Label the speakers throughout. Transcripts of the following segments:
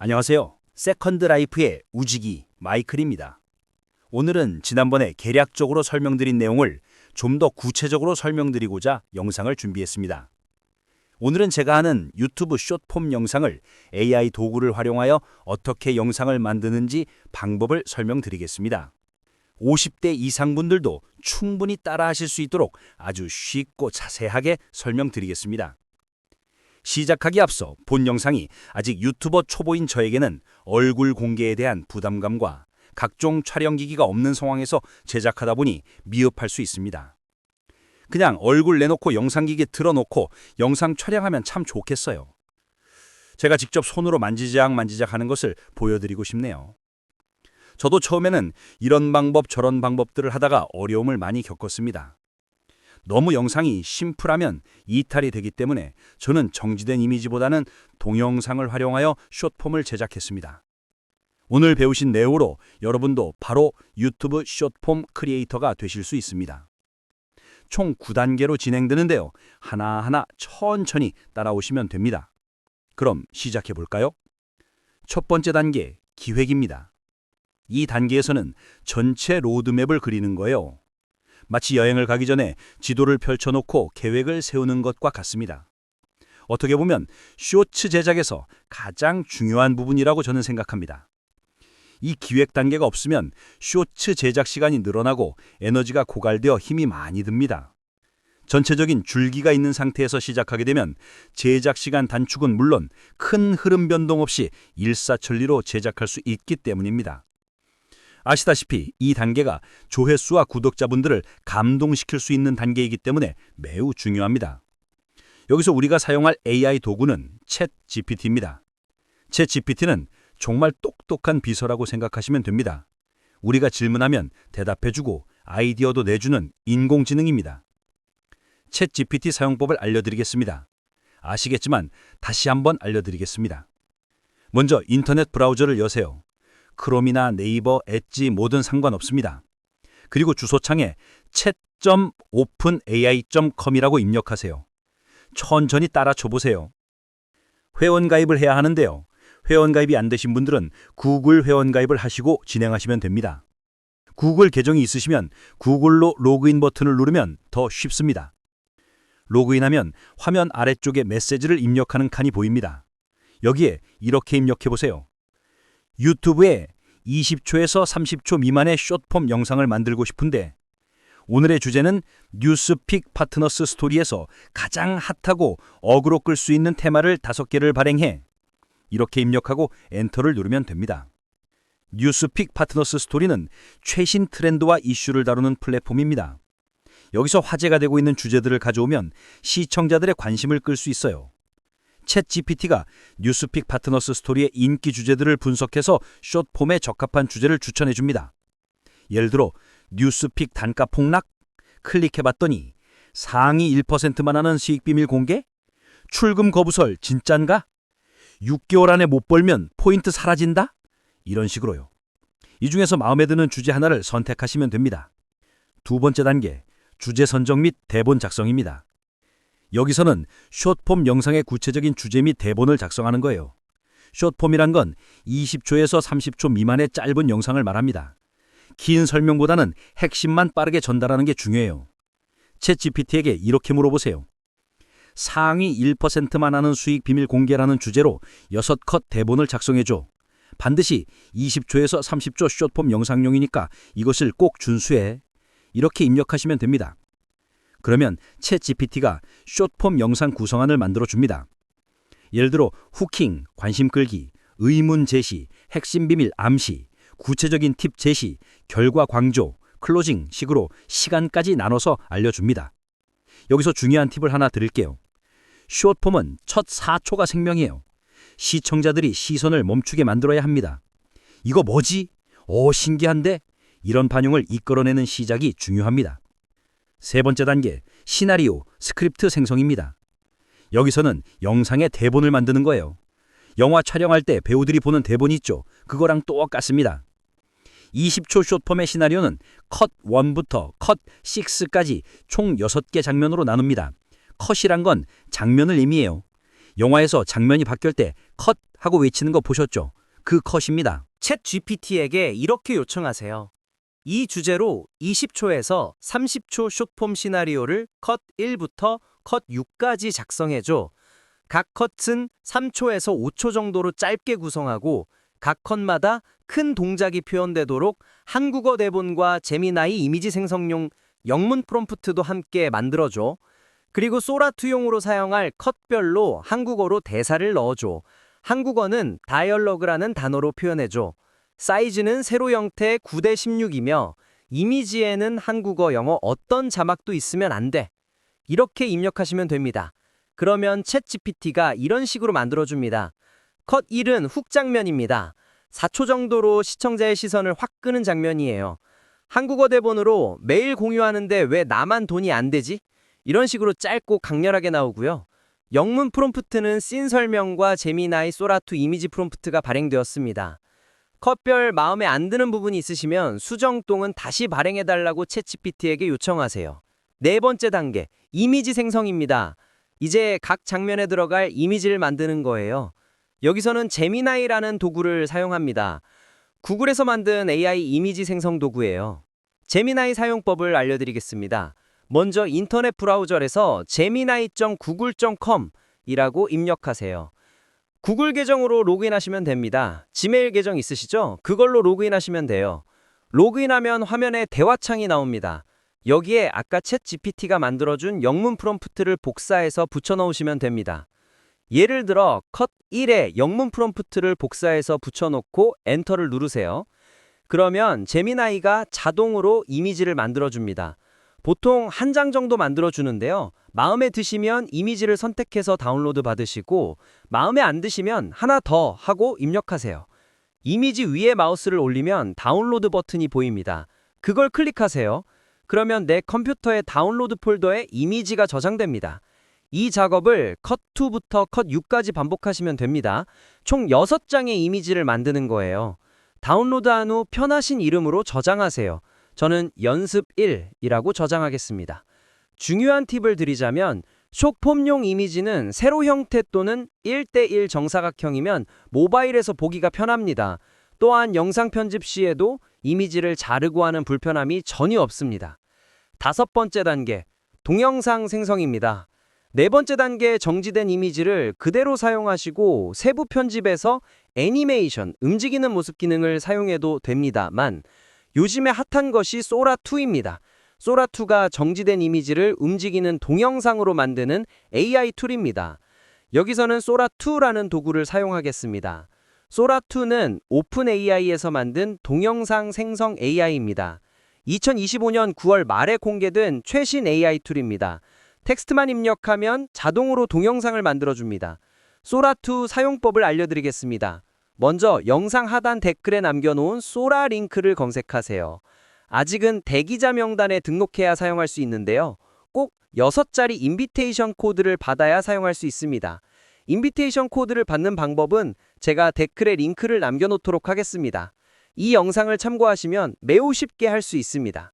Speaker 1: 안녕하세요. 세컨드 라이프의 우지기 마이클입니다. 오늘은 지난번에 개략적으로 설명드린 내용을 좀 더 구체적으로 설명드리고자 영상을 준비했습니다. 오늘은 제가 하는 유튜브 숏폼 영상을 AI 도구를 활용하여 어떻게 영상을 만드는지 방법을 설명드리겠습니다. 50대 이상 분들도 충분히 따라하실 수 있도록 아주 쉽고 자세하게 설명드리겠습니다. 시작하기 앞서 본 영상이 아직 유튜버 초보인 저에게는 얼굴 공개에 대한 부담감과 각종 촬영기기가 없는 상황에서 제작하다 보니 미흡할 수 있습니다. 그냥 얼굴 내놓고 영상기기 틀어놓고 영상 촬영하면 참 좋겠어요. 제가 직접 손으로 만지작 만지작 하는 것을 보여드리고 싶네요. 저도 처음에는 이런 방법 저런 방법들을 하다가 어려움을 많이 겪었습니다. 너무 영상이 심플하면 이탈이 되기 때문에 저는 정지된 이미지보다는 동영상을 활용하여 숏폼을 제작했습니다. 오늘 배우신 내용으로 여러분도 바로 유튜브 숏폼 크리에이터가 되실 수 있습니다. 총 9단계로 진행되는데요. 하나하나 천천히 따라오시면 됩니다. 그럼 시작해 볼까요? 첫 번째 단계, 기획입니다. 이 단계에서는 전체 로드맵을 그리는 거예요. 마치 여행을 가기 전에 지도를 펼쳐놓고 계획을 세우는 것과 같습니다. 어떻게 보면 쇼츠 제작에서 가장 중요한 부분이라고 저는 생각합니다. 이 기획 단계가 없으면 쇼츠 제작 시간이 늘어나고 에너지가 고갈되어 힘이 많이 듭니다. 전체적인 줄기가 있는 상태에서 시작하게 되면 제작 시간 단축은 물론 큰 흐름 변동 없이 일사천리로 제작할 수 있기 때문입니다. 아시다시피 이 단계가 조회수와 구독자분들을 감동시킬 수 있는 단계이기 때문에 매우 중요합니다. 여기서 우리가 사용할 AI 도구는 챗 GPT입니다. 챗 GPT는 정말 똑똑한 비서라고 생각하시면 됩니다. 우리가 질문하면 대답해주고 아이디어도 내주는 인공지능입니다. 챗 GPT 사용법을 알려드리겠습니다. 아시겠지만 다시 한번 알려드리겠습니다. 먼저 인터넷 브라우저를 여세요. 크롬이나 네이버, 엣지 뭐든 상관없습니다. 그리고 주소창에 chat.openai.com이라고 입력하세요. 천천히 따라 쳐보세요. 회원가입을 해야 하는데요. 회원가입이 안 되신 분들은 구글 회원가입을 하시고 진행하시면 됩니다. 구글 계정이 있으시면 구글로 로그인 버튼을 누르면 더 쉽습니다. 로그인하면 화면 아래쪽에 메시지를 입력하는 칸이 보입니다. 여기에 이렇게 입력해 보세요. 유튜브에 20초에서 30초 미만의 숏폼 영상을 만들고 싶은데 오늘의 주제는 뉴스픽 파트너스 스토리에서 가장 핫하고 어그로 끌 수 있는 테마를 다섯 개를 발행해 이렇게 입력하고 엔터를 누르면 됩니다. 뉴스픽 파트너스 스토리는 최신 트렌드와 이슈를 다루는 플랫폼입니다. 여기서 화제가 되고 있는 주제들을 가져오면 시청자들의 관심을 끌 수 있어요. 챗 GPT가 뉴스픽 파트너스 스토리의 인기 주제들을 분석해서 숏폼에 적합한 주제를 추천해 줍니다. 예를 들어 뉴스픽 단가 폭락? 클릭해 봤더니 상위 1%만 하는 수익 비밀 공개? 출금 거부설 진짠가? 6개월 안에 못 벌면 포인트 사라진다? 이런 식으로요. 이 중에서 마음에 드는 주제 하나를 선택하시면 됩니다. 두 번째 단계, 주제 선정 및 대본 작성입니다. 여기서는 숏폼 영상의 구체적인 주제 및 대본을 작성하는 거예요. 숏폼이란 건 20초에서 30초 미만의 짧은 영상을 말합니다. 긴 설명보다는 핵심만 빠르게 전달하는 게 중요해요. 챗 GPT에게 이렇게 물어보세요. 상위 1%만 하는 수익 비밀 공개라는 주제로 6컷 대본을 작성해줘. 반드시 20초에서 30초 숏폼 영상용이니까 이것을 꼭 준수해. 이렇게 입력하시면 됩니다. 그러면 챗 GPT가 숏폼 영상 구성안을 만들어 줍니다. 예를 들어 후킹, 관심 끌기, 의문 제시, 핵심 비밀 암시, 구체적인 팁 제시, 결과 강조, 클로징 식으로 시간까지 나눠서 알려줍니다. 여기서 중요한 팁을 하나 드릴게요. 숏폼은 첫 4초가 생명이에요. 시청자들이 시선을 멈추게 만들어야 합니다. 이거 뭐지? 오, 신기한데? 이런 반응을 이끌어내는 시작이 중요합니다. 세 번째 단계, 시나리오, 스크립트 생성입니다. 여기서는 영상의 대본을 만드는 거예요. 영화 촬영할 때 배우들이 보는 대본 있죠? 그거랑 똑같습니다. 20초 숏폼의 시나리오는 컷 1부터 컷 6까지 총 6개 장면으로 나눕니다. 컷이란 건 장면을 의미해요. 영화에서 장면이 바뀔 때 컷 하고 외치는 거 보셨죠? 그 컷입니다.
Speaker 2: 챗 GPT에게 이렇게 요청하세요. 이 주제로 20초에서 30초 숏폼 시나리오를 컷 1부터 컷 6까지 작성해줘. 각 컷은 3초에서 5초 정도로 짧게 구성하고 각 컷마다 큰 동작이 표현되도록 한국어 대본과 제미나이 이미지 생성용 영문 프롬프트도 함께 만들어줘. 그리고 소라투용으로 사용할 컷별로 한국어로 대사를 넣어줘. 한국어는 다이얼로그라는 단어로 표현해줘. 사이즈는 세로 형태 9대 16이며 이미지에는 한국어, 영어 어떤 자막도 있으면 안 돼. 이렇게 입력하시면 됩니다. 그러면 챗 GPT가 이런 식으로 만들어줍니다. 컷 1은 훅 장면입니다. 4초 정도로 시청자의 시선을 확 끄는 장면이에요. 한국어 대본으로 매일 공유하는데 왜 나만 돈이 안 되지? 이런 식으로 짧고 강렬하게 나오고요. 영문 프롬프트는 씬 설명과 제미나이 소라투 이미지 프롬프트가 발행되었습니다. 컷별 마음에 안 드는 부분이 있으시면 수정 또는 다시 발행해달라고 챗GPT에게 요청하세요. 네 번째 단계, 이미지 생성입니다. 이제 각 장면에 들어갈 이미지를 만드는 거예요. 여기서는 제미나이라는 도구를 사용합니다. 구글에서 만든 AI 이미지 생성 도구예요. 제미나이 사용법을 알려드리겠습니다. 먼저 인터넷 브라우저에서 gemini.google.com 이라고 입력하세요. 구글 계정으로 로그인하시면 됩니다. 지메일 계정 있으시죠? 그걸로 로그인하시면 돼요. 로그인하면 화면에 대화창이 나옵니다. 여기에 아까 챗 GPT가 만들어준 영문 프롬프트를 복사해서 붙여넣으시면 됩니다. 예를 들어 컷 1에 영문 프롬프트를 복사해서 붙여놓고 엔터를 누르세요. 그러면 제미나이가 자동으로 이미지를 만들어줍니다. 보통 한 장 정도 만들어주는데요. 마음에 드시면 이미지를 선택해서 다운로드 받으시고 마음에 안 드시면 하나 더 하고 입력하세요. 이미지 위에 마우스를 올리면 다운로드 버튼이 보입니다. 그걸 클릭하세요. 그러면 내 컴퓨터의 다운로드 폴더에 이미지가 저장됩니다. 이 작업을 컷 2부터 컷 6까지 반복하시면 됩니다. 총 6장의 이미지를 만드는 거예요. 다운로드한 후 편하신 이름으로 저장하세요. 저는 연습 1이라고 저장하겠습니다. 중요한 팁을 드리자면 숏폼용 이미지는 세로 형태 또는 1대1 정사각형이면 모바일에서 보기가 편합니다. 또한 영상 편집 시에도 이미지를 자르고 하는 불편함이 전혀 없습니다. 다섯 번째 단계, 동영상 생성입니다. 네 번째 단계 정지된 이미지를 그대로 사용하시고 세부 편집에서 애니메이션, 움직이는 모습 기능을 사용해도 됩니다만 요즘에 핫한 것이 소라2입니다. 소라2가 정지된 이미지를 움직이는 동영상으로 만드는 AI 툴입니다. 여기서는 소라2라는 도구를 사용하겠습니다. 소라2는 오픈 AI에서 만든 동영상 생성 AI입니다. 2025년 9월 말에 공개된 최신 AI 툴입니다. 텍스트만 입력하면 자동으로 동영상을 만들어줍니다. 소라2 사용법을 알려드리겠습니다. 먼저 영상 하단 댓글에 남겨놓은 소라 링크를 검색하세요. 아직은 대기자 명단에 등록해야 사용할 수 있는데요. 꼭 6자리 인비테이션 코드를 받아야 사용할 수 있습니다. 인비테이션 코드를 받는 방법은 제가 댓글에 링크를 남겨놓도록 하겠습니다. 이 영상을 참고하시면 매우 쉽게 할 수 있습니다.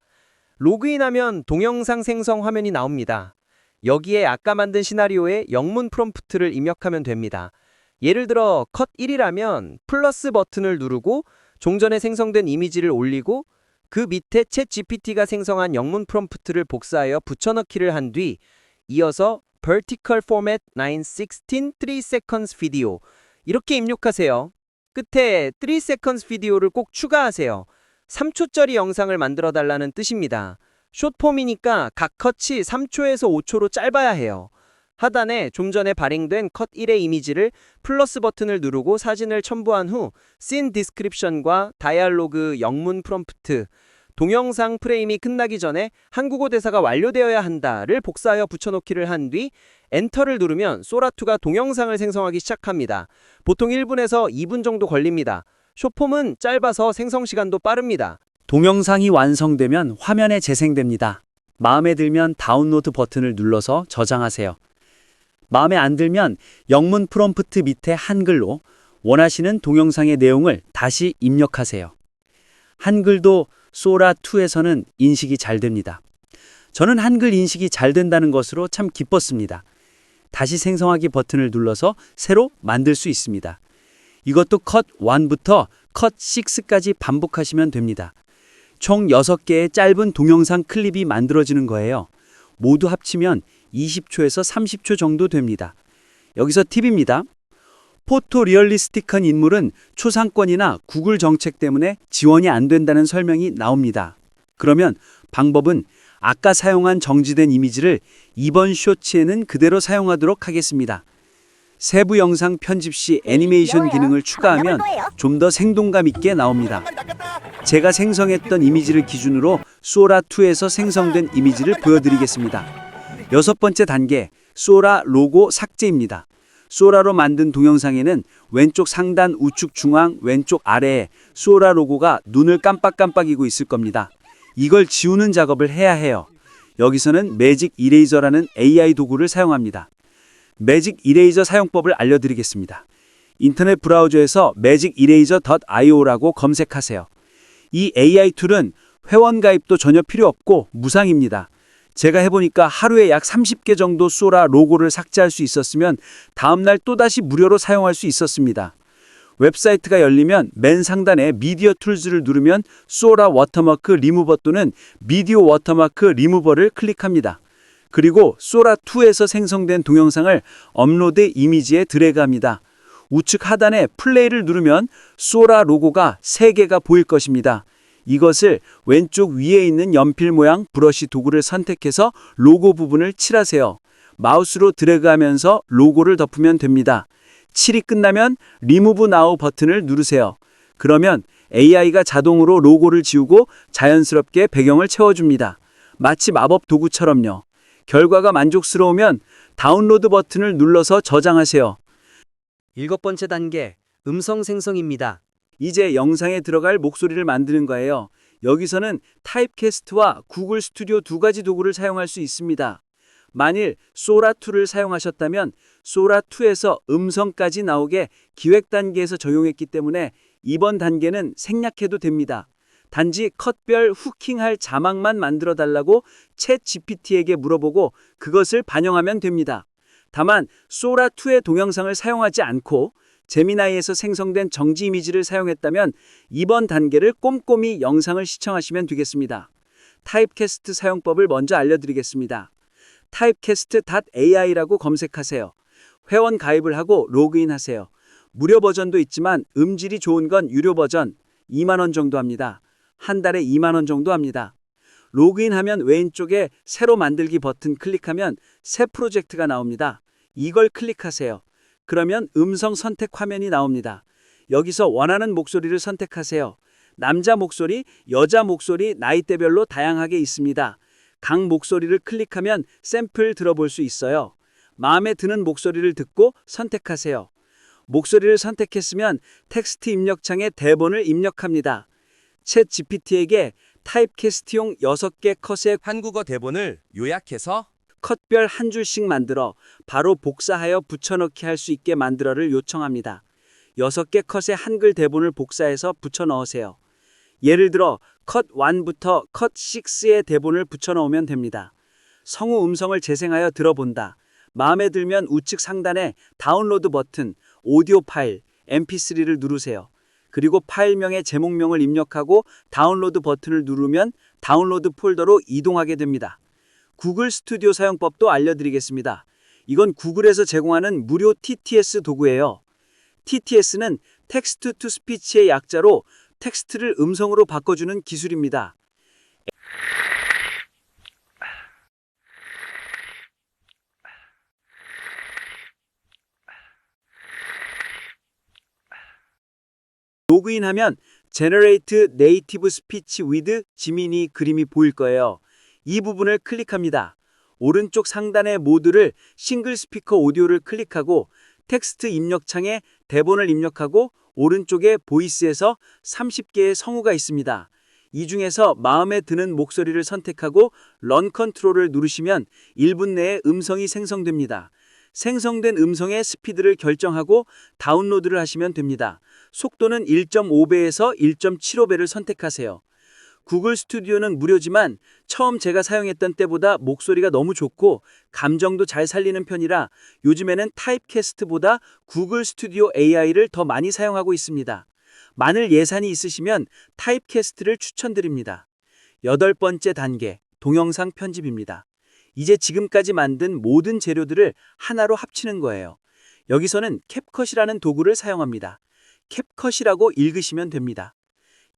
Speaker 2: 로그인하면 동영상 생성 화면이 나옵니다. 여기에 아까 만든 시나리오에 영문 프롬프트를 입력하면 됩니다. 예를 들어 컷 1이라면 플러스 버튼을 누르고 종전에 생성된 이미지를 올리고 그 밑에 챗 GPT가 생성한 영문 프롬프트를 복사하여 붙여넣기를 한 뒤 이어서 vertical format 916 3 seconds video 이렇게 입력하세요. 끝에 3 seconds video를 꼭 추가하세요. 3초짜리 영상을 만들어 달라는 뜻입니다. 숏폼이니까 각 컷이 3초에서 5초로 짧아야 해요. 하단에 좀 전에 발행된 컷 1의 이미지를 플러스 버튼을 누르고 사진을 첨부한 후 씬 디스크립션과 다이얼로그 영문 프롬프트 동영상 프레임이 끝나기 전에 한국어 대사가 완료되어야 한다를 복사하여 붙여넣기를 한 뒤 엔터를 누르면 소라2가 동영상을 생성하기 시작합니다. 보통 1분에서 2분 정도 걸립니다. 숏폼은 짧아서 생성 시간도 빠릅니다.
Speaker 3: 동영상이 완성되면 화면에 재생됩니다. 마음에 들면 다운로드 버튼을 눌러서 저장하세요. 마음에 안 들면 영문 프롬프트 밑에 한글로 원하시는 동영상의 내용을 다시 입력하세요. 한글도 소라2에서는 인식이 잘 됩니다. 저는 한글 인식이 잘 된다는 것으로 참 기뻤습니다. 다시 생성하기 버튼을 눌러서 새로 만들 수 있습니다. 이것도 컷 1부터 컷 6까지 반복하시면 됩니다. 총 6개의 짧은 동영상 클립이 만들어지는 거예요. 모두 합치면 20초에서 30초 정도 됩니다. 여기서 팁입니다. 포토 리얼리스틱한 인물은 초상권이나 구글 정책 때문에 지원이 안 된다는 설명이 나옵니다. 그러면 방법은 아까 사용한 정지된 이미지를 이번 쇼츠에는 그대로 사용하도록 하겠습니다. 세부 영상 편집 시 애니메이션 기능을 추가하면 좀 더 생동감 있게 나옵니다. 제가 생성했던 이미지를 기준으로 소라2에서 생성된 이미지를 보여드리겠습니다. 여섯 번째 단계, 소라 로고 삭제입니다. 소라로 만든 동영상에는 왼쪽 상단 우측 중앙 왼쪽 아래에 소라 로고가 눈을 깜빡깜빡이고 있을 겁니다. 이걸 지우는 작업을 해야 해요. 여기서는 매직 이레이저라는 AI 도구를 사용합니다. 매직 이레이저 사용법을 알려드리겠습니다. 인터넷 브라우저에서 magic-eraser.io라고 검색하세요. 이 AI 툴은 회원 가입도 전혀 필요 없고 무상입니다. 제가 해보니까 하루에 약 30개 정도 소라 로고를 삭제할 수 있었으면 다음날 또다시 무료로 사용할 수 있었습니다. 웹사이트가 열리면 맨 상단에 미디어 툴즈를 누르면 소라 워터마크 리무버 또는 미디어 워터마크 리무버를 클릭합니다. 그리고 소라2에서 생성된 동영상을 업로드 이미지에 드래그합니다. 우측 하단에 플레이를 누르면 소라 로고가 3개가 보일 것입니다. 이것을 왼쪽 위에 있는 연필 모양 브러쉬 도구를 선택해서 로고 부분을 칠하세요. 마우스로 드래그하면서 로고를 덮으면 됩니다. 칠이 끝나면 리무브 나우 버튼을 누르세요. 그러면 AI가 자동으로 로고를 지우고 자연스럽게 배경을 채워줍니다. 마치 마법 도구처럼요. 결과가 만족스러우면 다운로드 버튼을 눌러서 저장하세요. 일곱 번째 단계, 음성 생성입니다. 이제 영상에 들어갈 목소리를 만드는 거예요. 여기서는 타입캐스트와 구글 스튜디오 두 가지 도구를 사용할 수 있습니다. 만일 소라2를 사용하셨다면 소라2에서 음성까지 나오게 기획 단계에서 적용했기 때문에 이번 단계는 생략해도 됩니다. 단지 컷별 후킹할 자막만 만들어 달라고 챗 GPT에게 물어보고 그것을 반영하면 됩니다. 다만 소라2의 동영상을 사용하지 않고 제미나이에서 생성된 정지 이미지를 사용했다면 이번 단계를 꼼꼼히 영상을 시청하시면 되겠습니다. 타입캐스트 사용법을 먼저 알려드리겠습니다. typecast.ai라고 검색하세요. 회원 가입을 하고 로그인하세요. 무료 버전도 있지만 음질이 좋은 건 유료 버전 2만 원 정도 합니다. 한 달에 2만 원 정도 합니다. 로그인하면 왼쪽에 새로 만들기 버튼 클릭하면 새 프로젝트가 나옵니다. 이걸 클릭하세요. 그러면 음성 선택 화면이 나옵니다. 여기서 원하는 목소리를 선택하세요. 남자 목소리, 여자 목소리, 나이대별로 다양하게 있습니다. 각 목소리를 클릭하면 샘플 들어볼 수 있어요. 마음에 드는 목소리를 듣고 선택하세요. 목소리를 선택했으면 텍스트 입력창에 대본을 입력합니다. 챗 GPT에게 타입캐스트용 6개 컷의
Speaker 4: 한국어 대본을 요약해서
Speaker 3: 컷별 한 줄씩 만들어 바로 복사하여 붙여넣기 할 수 있게 만들어를 요청합니다. 6개 컷의 한글 대본을 복사해서 붙여 넣으세요. 예를 들어 컷 1부터 컷 6의 대본을 붙여 넣으면 됩니다. 성우 음성을 재생하여 들어본다. 마음에 들면 우측 상단에 다운로드 버튼, 오디오 파일, mp3를 누르세요. 그리고 파일명의 제목명을 입력하고 다운로드 버튼을 누르면 다운로드 폴더로 이동하게 됩니다. 구글 스튜디오 사용법도 알려드리겠습니다. 이건 구글에서 제공하는 무료 TTS 도구예요. TTS는 텍스트 투 스피치의 약자로 텍스트를 음성으로 바꿔주는 기술입니다. 로그인하면 Generate Native Speech with 지민이 그림이 보일 거예요. 이 부분을 클릭합니다. 오른쪽 상단의 모드를 싱글 스피커 오디오를 클릭하고 텍스트 입력창에 대본을 입력하고 오른쪽에 보이스에서 30개의 성우가 있습니다. 이 중에서 마음에 드는 목소리를 선택하고 런 컨트롤을 누르시면 1분 내에 음성이 생성됩니다. 생성된 음성의 스피드를 결정하고 다운로드를 하시면 됩니다. 속도는 1.5배에서 1.75배를 선택하세요. 구글 스튜디오는 무료지만 처음 제가 사용했던 때보다 목소리가 너무 좋고 감정도 잘 살리는 편이라 요즘에는 타입캐스트보다 구글 스튜디오 AI를 더 많이 사용하고 있습니다. 만일 예산이 있으시면 타입캐스트를 추천드립니다. 여덟 번째 단계, 동영상 편집입니다. 이제 지금까지 만든 모든 재료들을 하나로 합치는 거예요. 여기서는 캡컷이라는 도구를 사용합니다. 캡컷이라고 읽으시면 됩니다.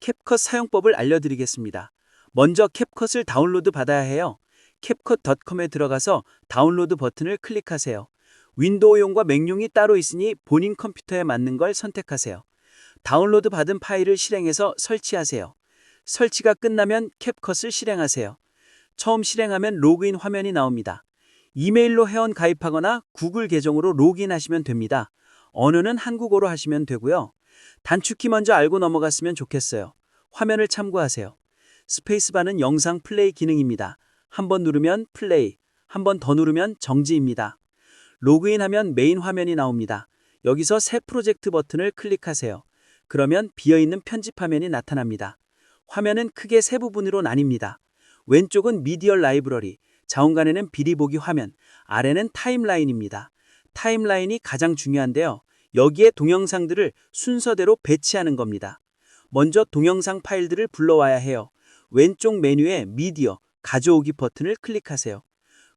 Speaker 3: 캡컷 사용법을 알려드리겠습니다. 먼저 캡컷을 다운로드 받아야 해요. 캡컷.com에 들어가서 다운로드 버튼을 클릭하세요. 윈도우용과 맥용이 따로 있으니 본인 컴퓨터에 맞는 걸 선택하세요. 다운로드 받은 파일을 실행해서 설치하세요. 설치가 끝나면 캡컷을 실행하세요. 처음 실행하면 로그인 화면이 나옵니다. 이메일로 회원 가입하거나 구글 계정으로 로그인하시면 됩니다. 언어는 한국어로 하시면 되고요. 단축키 먼저 알고 넘어갔으면 좋겠어요. 화면을 참고하세요. 스페이스바는 영상 플레이 기능입니다. 한 번 누르면 플레이, 한 번 더 누르면 정지입니다. 로그인하면 메인 화면이 나옵니다. 여기서 새 프로젝트 버튼을 클릭하세요. 그러면 비어있는 편집 화면이 나타납니다. 화면은 크게 세 부분으로 나뉩니다. 왼쪽은 미디어 라이브러리, 자원간에는 비리 보기 화면, 아래는 타임라인입니다. 타임라인이 가장 중요한데요. 여기에 동영상들을 순서대로 배치하는 겁니다. 먼저 동영상 파일들을 불러와야 해요. 왼쪽 메뉴에 미디어, 가져오기 버튼을 클릭하세요.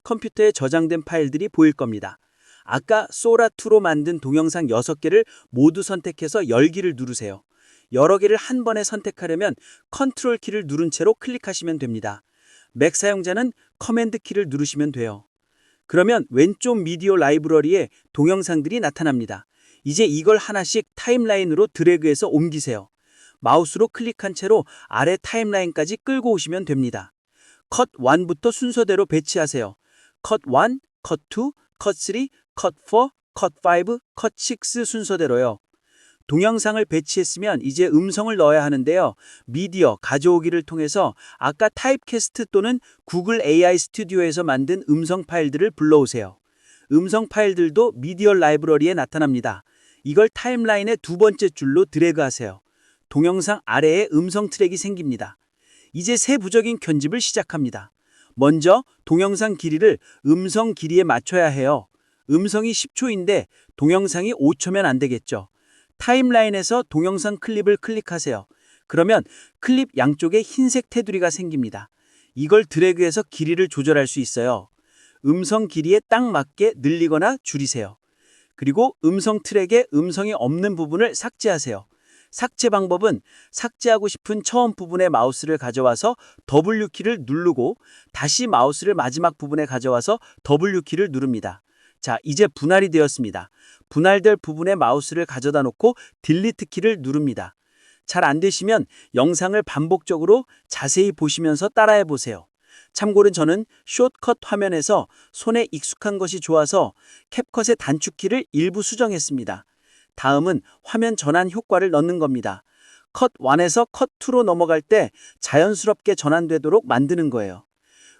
Speaker 3: 컴퓨터에 저장된 파일들이 보일 겁니다. 아까 소라2로 만든 동영상 6개를 모두 선택해서 열기를 누르세요. 여러 개를 한 번에 선택하려면 컨트롤 키를 누른 채로 클릭하시면 됩니다. 맥 사용자는 커맨드 키를 누르시면 돼요. 그러면 왼쪽 미디어 라이브러리에 동영상들이 나타납니다. 이제 이걸 하나씩 타임라인으로 드래그해서 옮기세요. 마우스로 클릭한 채로 아래 타임라인까지 끌고 오시면 됩니다. 컷 1부터 순서대로 배치하세요. 컷 1, 컷 2, 컷 3, 컷 4, 컷 5, 컷 6 순서대로요. 동영상을 배치했으면 이제 음성을 넣어야 하는데요. 미디어 가져오기를 통해서 아까 타입캐스트 또는 구글 AI 스튜디오에서 만든 음성 파일들을 불러오세요. 음성 파일들도 미디어 라이브러리에 나타납니다. 이걸 타임라인의 두 번째 줄로 드래그하세요. 동영상 아래에 음성 트랙이 생깁니다. 이제 세부적인 편집을 시작합니다. 먼저 동영상 길이를 음성 길이에 맞춰야 해요. 음성이 10초인데 동영상이 5초면 안 되겠죠. 타임라인에서 동영상 클립을 클릭하세요. 그러면 클립 양쪽에 흰색 테두리가 생깁니다. 이걸 드래그해서 길이를 조절할 수 있어요. 음성 길이에 딱 맞게 늘리거나 줄이세요. 그리고 음성 트랙에 음성이 없는 부분을 삭제하세요. 삭제 방법은 삭제하고 싶은 처음 부분에 마우스를 가져와서 W키를 누르고 다시 마우스를 마지막 부분에 가져와서 W키를 누릅니다. 자, 이제 분할이 되었습니다. 분할될 부분에 마우스를 가져다 놓고 딜리트 키를 누릅니다. 잘 안 되시면 영상을 반복적으로 자세히 보시면서 따라해 보세요. 참고로 저는 숏컷 화면에서 손에 익숙한 것이 좋아서 캡컷의 단축키를 일부 수정했습니다. 다음은 화면 전환 효과를 넣는 겁니다. 컷 1에서 컷 2로 넘어갈 때 자연스럽게 전환되도록 만드는 거예요.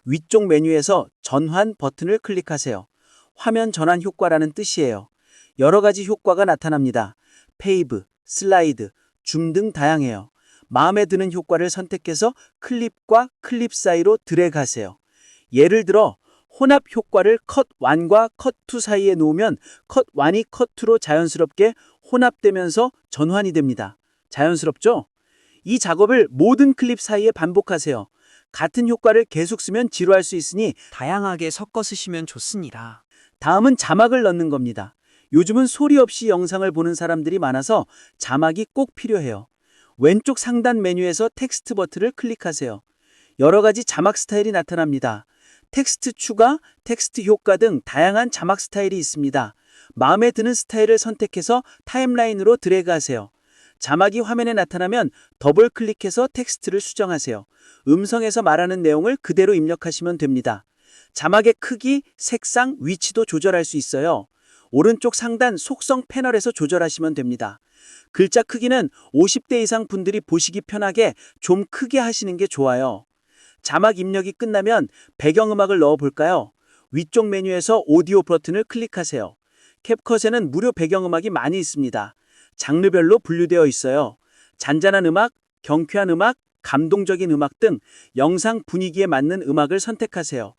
Speaker 3: 위쪽 메뉴에서 전환 버튼을 클릭하세요. 화면 전환 효과라는 뜻이에요. 여러 가지 효과가 나타납니다. 페이브, 슬라이드, 줌 등 다양해요. 마음에 드는 효과를 선택해서 클립과 클립 사이로 드래그하세요. 예를 들어 혼합 효과를 컷 1과 컷 2 사이에 놓으면 컷 1이 컷 2로 자연스럽게 혼합되면서 전환이 됩니다. 자연스럽죠? 이 작업을 모든 클립 사이에 반복하세요. 같은 효과를 계속 쓰면 지루할 수 있으니
Speaker 5: 다양하게 섞어 쓰시면 좋습니다.
Speaker 3: 다음은 자막을 넣는 겁니다. 요즘은 소리 없이 영상을 보는 사람들이 많아서 자막이 꼭 필요해요. 왼쪽 상단 메뉴에서 텍스트 버튼을 클릭하세요. 여러 가지 자막 스타일이 나타납니다. 텍스트 추가, 텍스트 효과 등 다양한 자막 스타일이 있습니다. 마음에 드는 스타일을 선택해서 타임라인으로 드래그하세요. 자막이 화면에 나타나면 더블 클릭해서 텍스트를 수정하세요. 음성에서 말하는 내용을 그대로 입력하시면 됩니다. 자막의 크기, 색상, 위치도 조절할 수 있어요. 오른쪽 상단 속성 패널에서 조절하시면 됩니다. 글자 크기는 50대 이상 분들이 보시기 편하게 좀 크게 하시는 게 좋아요. 자막 입력이 끝나면 배경음악을 넣어 볼까요? 위쪽 메뉴에서 오디오 버튼을 클릭하세요. 캡컷에는 무료 배경음악이 많이 있습니다. 장르별로 분류되어 있어요. 잔잔한 음악, 경쾌한 음악, 감동적인 음악 등 영상 분위기에 맞는 음악을 선택하세요.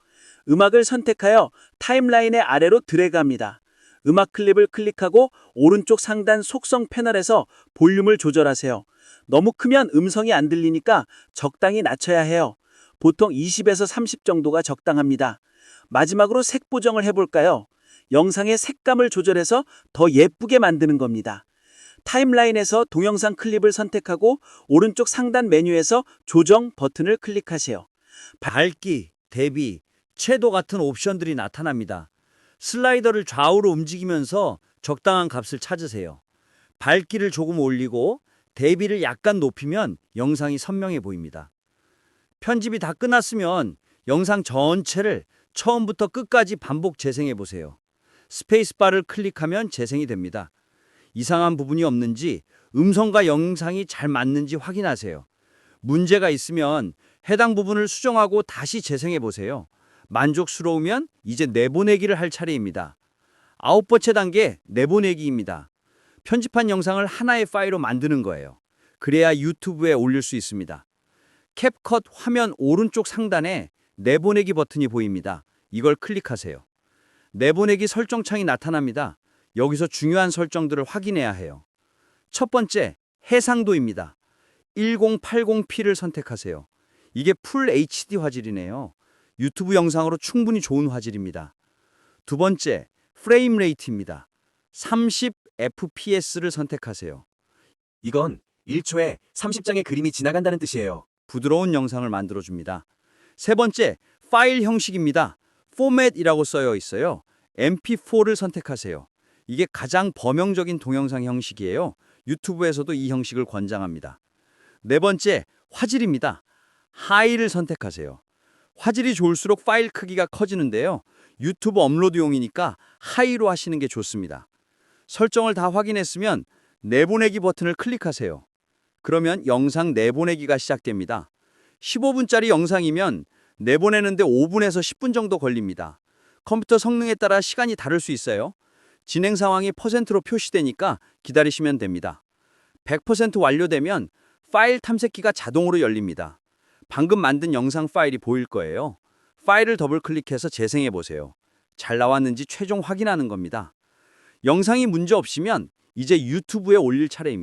Speaker 3: 음악을 선택하여 타임라인의 아래로 드래그합니다. 음악 클립을 클릭하고 오른쪽 상단 속성 패널에서 볼륨을 조절하세요. 너무 크면 음성이 안 들리니까 적당히 낮춰야 해요. 보통 20에서 30 정도가 적당합니다. 마지막으로 색 보정을 해볼까요? 영상의 색감을 조절해서 더 예쁘게 만드는 겁니다. 타임라인에서 동영상 클립을 선택하고 오른쪽 상단 메뉴에서 조정 버튼을 클릭하세요.
Speaker 1: 밝기, 대비, 채도 같은 옵션들이 나타납니다. 슬라이더를 좌우로 움직이면서 적당한 값을 찾으세요. 밝기를 조금 올리고 대비를 약간 높이면 영상이 선명해 보입니다. 편집이 다 끝났으면 영상 전체를 처음부터 끝까지 반복 재생해 보세요. 스페이스바를 클릭하면 재생이 됩니다. 이상한 부분이 없는지 음성과 영상이 잘 맞는지 확인하세요. 문제가 있으면 해당 부분을 수정하고 다시 재생해 보세요. 만족스러우면 이제 내보내기를 할 차례입니다. 아홉 번째 단계 내보내기입니다. 편집한 영상을 하나의 파일로 만드는 거예요. 그래야 유튜브에 올릴 수 있습니다. 캡컷 화면 오른쪽 상단에 내보내기 버튼이 보입니다. 이걸 클릭하세요. 내보내기 설정창이 나타납니다. 여기서 중요한 설정들을 확인해야 해요. 첫 번째, 해상도입니다. 1080p를 선택하세요. 이게 풀 HD 화질이네요. 유튜브 영상으로 충분히 좋은 화질입니다. 두 번째, 프레임 레이트입니다. 30fps를 선택하세요.
Speaker 5: 이건 1초에 30장의 그림이 지나간다는 뜻이에요.
Speaker 1: 부드러운 영상을 만들어줍니다. 세 번째, 파일 형식입니다. 포맷이라고 써여 있어요. MP4를 선택하세요. 이게 가장 범용적인 동영상 형식이에요. 유튜브에서도 이 형식을 권장합니다. 네 번째, 화질입니다. 하이를 선택하세요. 화질이 좋을수록 파일 크기가 커지는데요. 유튜브 업로드용이니까 하이로 하시는 게 좋습니다. 설정을 다 확인했으면 내보내기 버튼을 클릭하세요. 그러면 영상 내보내기가 시작됩니다. 15분짜리 영상이면 내보내는데 5분에서 10분 정도 걸립니다. 컴퓨터 성능에 따라 시간이 다를 수 있어요. 진행 상황이 퍼센트로 표시되니까 기다리시면 됩니다. 100% 완료되면 파일 탐색기가 자동으로 열립니다. 방금 만든 영상 파일이 보일 거예요. 파일을 더블 클릭해서 재생해 보세요. 잘 나왔는지 최종 확인하는 겁니다. 영상이 문제 없으면 이제 유튜브에 올릴 차례입니다.